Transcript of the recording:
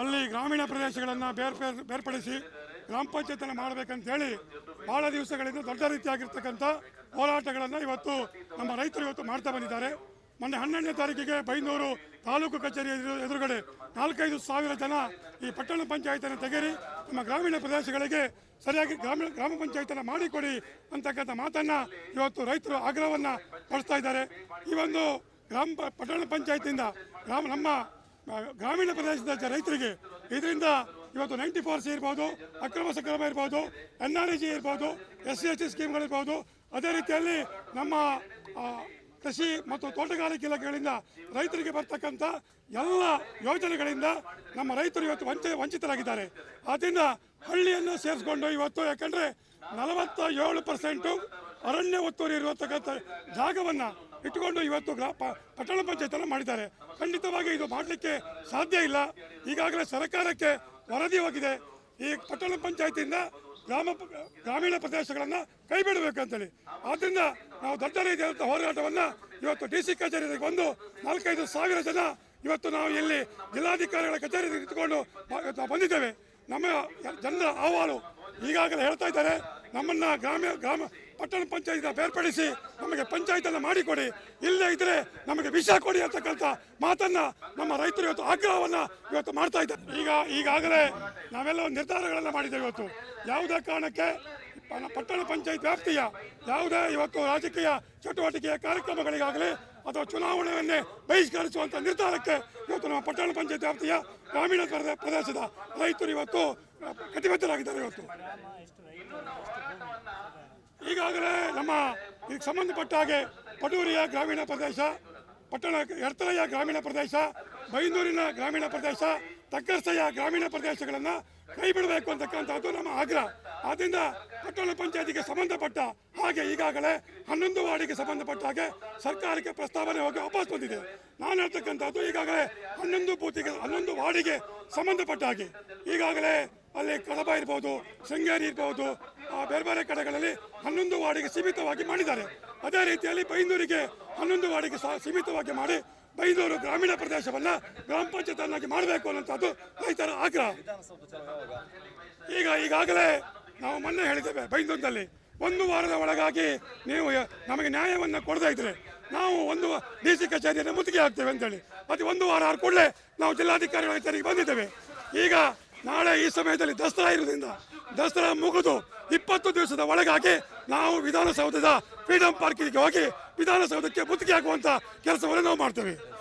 ಅಲ್ಲಿ ಗ್ರಾಮೀಣ ಪ್ರದೇಶಗಳನ್ನು ಬೇರ್ ಬೇರ್ ಬೇರ್ಪಡಿಸಿ ಗ್ರಾಮ ಪಂಚಾಯತನ್ನು ಮಾಡಬೇಕಂತ ಹೇಳಿ ಬಹಳ ದಿವಸಗಳಿಂದ ದೊಡ್ಡ ರೀತಿಯಾಗಿರ್ತಕ್ಕಂಥ ಹೋರಾಟಗಳನ್ನು ಇವತ್ತು ನಮ್ಮ ರೈತರು ಇವತ್ತು ಮಾಡ್ತಾ ಬಂದಿದ್ದಾರೆ. ಮೊನ್ನೆ ಹನ್ನೆರಡನೇ ತಾರೀಕಿಗೆ ಬೈಂದೂರು ತಾಲೂಕು ಕಚೇರಿ ಎದುರು- ಎದುರುಗಡೆ ನಾಲ್ಕೈದು ಸಾವಿರ ಜನ ಈ ಪಟ್ಟಣ ಪಂಚಾಯತನ್ನು ತೆಗೆರಿ ನಮ್ಮ ಗ್ರಾಮೀಣ ಪ್ರದೇಶಗಳಿಗೆ ಸರಿಯಾಗಿ ಗ್ರಾಮೀಣ ಗ್ರಾಮ ಪಂಚಾಯತನ್ನು ಮಾಡಿಕೊಡಿ ಅಂತಕ್ಕಂಥ ಮಾತನ್ನು ಇವತ್ತು ರೈತರು ಆಗ್ರಹವನ್ನು ಪಡಿಸ್ತಾ ಇದ್ದಾರೆ. ಈ ಒಂದು ಗ್ರಾಮ ಪಟ್ಟಣ ಪಂಚಾಯತಿಯಿಂದ ಗ್ರಾಮ ನಮ್ಮ ಗ್ರಾಮೀಣ ಪ್ರದೇಶದ ರೈತರಿಗೆ ಇದರಿಂದ ಇವತ್ತು ನೈಂಟಿ ಫೋರ್ ಸಿ ಇರ್ಬೋದು, ಅಕ್ರಮ ಸಕ್ರಮ ಇರ್ಬೋದು ಎನ್ ಆರ್ ಜಿ ಇರ್ಬೋದು ಎಸ್ ಸಿ ಎಸ್ ಟಿ ಸ್ಕೀಮ್ಗಳಿರ್ಬೋದು. ಅದೇ ರೀತಿಯಲ್ಲಿ ನಮ್ಮ ಕೃಷಿ ಮತ್ತು ತೋಟಗಾರಿಕೆ ಇಲಾಖೆಗಳಿಂದ ರೈತರಿಗೆ ಬರ್ತಕ್ಕಂಥ ಎಲ್ಲ ಯೋಜನೆಗಳಿಂದ ನಮ್ಮ ರೈತರು ಇವತ್ತು ವಂಚ, ವಂಚಿತರಾಗಿದ್ದಾರೆ. ಆದ್ದರಿಂದ ಹಳ್ಳಿಯನ್ನು ಸೇರಿಸ್ಕೊಂಡು ಇವತ್ತು ಯಾಕಂದರೆ ನಲವತ್ತ ಏಳು ಪರ್ಸೆಂಟು ಅರಣ್ಯ ಒತ್ತುವರಿ ಇರತಕ್ಕಂಥ ಜಾಗವನ್ನು ಇಟ್ಟುಕೊಂಡು ಇವತ್ತು ಗ್ರಾಪ ಪಟ್ಟಣ ಪಂಚಾಯತನ್ನು ಮಾಡಿದ್ದಾರೆ. ಖಂಡಿತವಾಗಿ ಇದು ಮಾಡಲಿಕ್ಕೆ ಸಾಧ್ಯ ಇಲ್ಲ. ಈಗಾಗಲೇ ಸರ್ಕಾರಕ್ಕೆ ವರದಿ ಹೋಗಿದೆ. ಈ ಪಟ್ಟಣ ಪಂಚಾಯತಿಯಿಂದ ಗ್ರಾಮ ಗ್ರಾಮೀಣ ಪ್ರದೇಶಗಳನ್ನು ಕೈ ಬಿಡಬೇಕಂತೇಳಿ ಆದ್ದರಿಂದ ನಾವು ದೊಡ್ಡ ರೀತಿಯಾದಂಥ ಹೋರಾಟವನ್ನು ಇವತ್ತು ಡಿ ಸಿ ಕಚೇರಿಗೆ ಬಂದು ನಾಲ್ಕೈದು ಸಾವಿರ ಜನ ಇವತ್ತು ನಾವು ಇಲ್ಲಿ ಜಿಲ್ಲಾಧಿಕಾರಿಗಳ ಕಚೇರಿ ನಿಂತುಕೊಂಡು ಬಂದಿದ್ದೇವೆ. ನಮ್ಮ ಜನರ ಅಹವಾಲು ಈಗಾಗಲೇ ಹೇಳ್ತಾ ಇದ್ದಾರೆ. ನಮ್ಮನ್ನ ಗ್ರಾಮ ಗ್ರಾಮ ಪಟ್ಟಣ ಪಂಚಾಯತ್ ಬೇರ್ಪಡಿಸಿ ನಮಗೆ ಪಂಚಾಯತನ್ನು ಮಾಡಿಕೊಡಿ. ಇಲ್ಲೇ ಇದ್ರೆ ನಮಗೆ ವಿಷ ಕೊಡಿ ಅಂತಕ್ಕಂಥ ಮಾತನ್ನ ನಮ್ಮ ರೈತರು ಇವತ್ತು ಆಗ್ರಹವನ್ನ ಇವತ್ತು ಮಾಡ್ತಾ ಇದ್ದಾರೆ. ಈಗ ಈಗಾಗಲೇ ನಾವೆಲ್ಲ ಒಂದು ನಿರ್ಧಾರಗಳನ್ನು ಮಾಡಿದ್ದೇವೆ ಇವತ್ತು. ಯಾವುದೇ ಕಾರಣಕ್ಕೆ ಪಟ್ಟಣ ಪಂಚಾಯತ್ ವ್ಯಾಪ್ತಿಯ ಯಾವುದೇ ಇವತ್ತು ರಾಜಕೀಯ ಚಟುವಟಿಕೆಯ ಕಾರ್ಯಕ್ರಮಗಳಿಗಾಗಲಿ ಅಥವಾ ಚುನಾವಣೆಯನ್ನೇ ಬಹಿಷ್ಕರಿಸುವಂಥ ನಿರ್ಧಾರಕ್ಕೆ ಇವತ್ತು ನಮ್ಮ ಪಟ್ಟಣ ಪಂಚಾಯತ್ ವ್ಯಾಪ್ತಿಯ ಗ್ರಾಮೀಣ ಪ್ರದೇ- ಪ್ರದೇಶದ ರೈತರು ಇವತ್ತು ಕಟಿಬದ್ಧರಾಗಿದ್ದಾರೆ ಇವತ್ತು. ಈಗಾಗಲೇ ನಮ್ಮ ಇದಕ್ಕೆ ಸಂಬಂಧಪಟ್ಟ ಹಾಗೆ ಪಟೂರಿಯ ಗ್ರಾಮೀಣ ಪ್ರದೇಶ, ಪಟ್ಟಣ ಎರ್ತಲೆಯ ಗ್ರಾಮೀಣ ಪ್ರದೇಶ, ಬೈಂದೂರಿನ ಗ್ರಾಮೀಣ ಪ್ರದೇಶ ತಕ್ಕರ್ಸೆಯ ಗ್ರಾಮೀಣ ಪ್ರದೇಶಗಳನ್ನು ಕೈ ಬಿಡಬೇಕು ಅಂತಕ್ಕಂಥದ್ದು ನಮ್ಮ ಆಗ್ರಹ. ಆದ್ದರಿಂದ ಪಟ್ಟಣ ಪಂಚಾಯತಿಗೆ ಸಂಬಂಧಪಟ್ಟ ಹಾಗೆ ಈಗಾಗಲೇ ಹನ್ನೊಂದು ವಾರ್ಡಿಗೆ ಸಂಬಂಧಪಟ್ಟ ಹಾಗೆ ಸರ್ಕಾರಕ್ಕೆ ಪ್ರಸ್ತಾವನೆ ಹೋಗಿ ವಾಪಸ್ ಬಂದಿದೆ. ನಾನು ಹೇಳ್ತಕ್ಕಂಥದ್ದು ಈಗಾಗಲೇ ಹನ್ನೊಂದು ಬೂತಿಗೆ, ಹನ್ನೊಂದು ವಾರ್ಡಿಗೆ ಸಂಬಂಧಪಟ್ಟ ಹಾಗೆ. ಈಗಾಗಲೇ ಅಲ್ಲಿ ಕಡಬ ಇರ್ಬೋದು, ಶೃಂಗೇರಿ ಇರ್ಬೋದು ಬೇರೆ ಬೇರೆ ಕಡೆಗಳಲ್ಲಿ ಹನ್ನೊಂದು ವಾರ್ಡಿಗೆ ಸೀಮಿತವಾಗಿ ಮಾಡಿದ್ದಾರೆ. ಅದೇ ರೀತಿಯಲ್ಲಿ ಬೈಂದೂರಿಗೆ ಹನ್ನೊಂದು ವಾರ್ಡಿಗೆ ಸೀಮಿತವಾಗಿ ಮಾಡಿ ಬೈಂದೂರು ಗ್ರಾಮೀಣ ಪ್ರದೇಶವನ್ನ ಗ್ರಾಮ ಪಂಚಾಯತ್ ಅನ್ನಾಗಿ ಮಾಡಬೇಕು ಅನ್ನುವಂಥದ್ದು ರೈತರ ಆಗ್ರಹ. ಈಗ ಈಗಾಗಲೇ ನಾವು ಮೊನ್ನೆ ಹೇಳಿದ್ದೇವೆ ಬೈಂದೂರಿನಲ್ಲಿ, ಒಂದು ವಾರದ ಒಳಗಾಗಿ ನೀವು ನಮಗೆ ನ್ಯಾಯವನ್ನು ಕೊಡದೇ ಇದ್ರೆ ನಾವು ಒಂದು ಡಿ ಸಿ ಕಚೇರಿಯನ್ನು ಮುತ್ತಿಗೆ ಹಾಕ್ತೇವೆ ಅಂತೇಳಿ. ಅದು ಒಂದು ವಾರ ಕೂಡಲೇ ನಾವು ಜಿಲ್ಲಾಧಿಕಾರಿಗಳ ಕಚೇರಿಗೆ ಬಂದಿದ್ದೇವೆ. ಈಗ ನಾಳೆ ಈ ಸಮಯದಲ್ಲಿ ದಸರಾ ಇರುವುದರಿಂದ ದಸರಾ ಮುಗಿದು ಇಪ್ಪತ್ತು ದಿವಸದ ಒಳಗಾಗಿ ನಾವು ವಿಧಾನಸೌಧದ ಫ್ರೀಡಂ ಪಾರ್ಕಿಗೆ ಹೋಗಿ ವಿಧಾನಸೌಧಕ್ಕೆ ಮುತ್ತಿಗೆ ಹಾಕುವಂತ ಕೆಲಸವನ್ನು ನಾವು ಮಾಡ್ತೇವೆ.